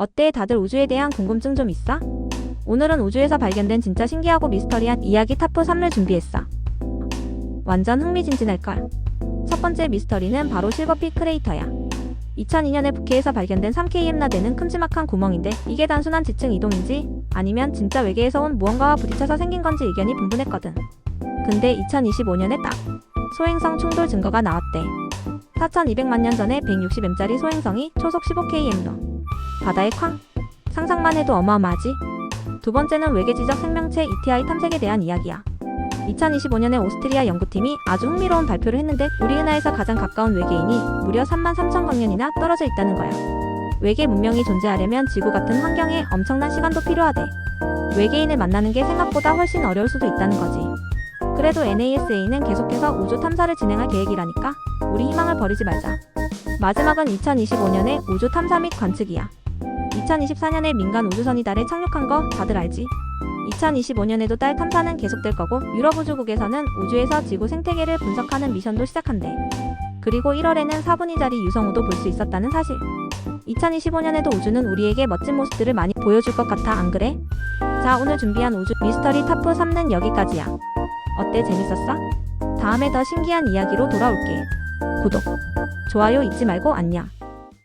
어때 다들 우주에 대한 궁금증 좀 있어? 오늘은 우주에서 발견된 진짜 신기하고 미스터리한 이야기 탑4 3를 준비했어. 완전 흥미진진할걸. 첫 번째 미스터리는 바로 실버핏 크레이터야. 2002년에 북해에서 발견된 3KM 나대는 큼지막한 구멍인데 이게 단순한 지층 이동인지 아니면 진짜 외계에서 온 무언가와 부딪혀서 생긴 건지 의견이 분분했거든. 근데 2025년에 딱 소행성 충돌 증거가 나왔대. 4200만 년 전에 160m짜리 소행성이 초속 15km로 바다의 쾅 상상만 해도 어마어마하지. 두 번째는 외계 지적 생명체 ETI 탐색에 대한 이야기야. 2025년에 오스트리아 연구팀이 아주 흥미로운 발표를 했는데 우리 은하에서 가장 가까운 외계인이 무려 3만 3천 광년이나 떨어져 있다는 거야. 외계 문명이 존재하려면 지구 같은 환경에 엄청난 시간도 필요하대. 외계인을 만나는 게 생각보다 훨씬 어려울 수도 있다는 거지. 그래도 NASA는 계속해서 우주 탐사를 진행할 계획이라니까 우리 희망을 버리지 말자. 마지막은 2025년에 우주 탐사 및 관측이야. 2024년에 민간 우주선이 달에 착륙한 거 다들 알지? 2025년에도 달 탐사는 계속될 거고 유럽 우주국에서는 우주에서 지구 생태계를 분석하는 미션도 시작한대. 그리고 1월에는 4분의 자리 유성우도 볼 수 있었다는 사실. 2025년에도 우주는 우리에게 멋진 모습들을 많이 보여줄 것 같아 안 그래? 자 오늘 준비한 우주 미스터리 탑4 3는 여기까지야. 어때 재밌었어? 다음에 더 신기한 이야기로 돌아올게. 구독, 좋아요 잊지 말고 안녕.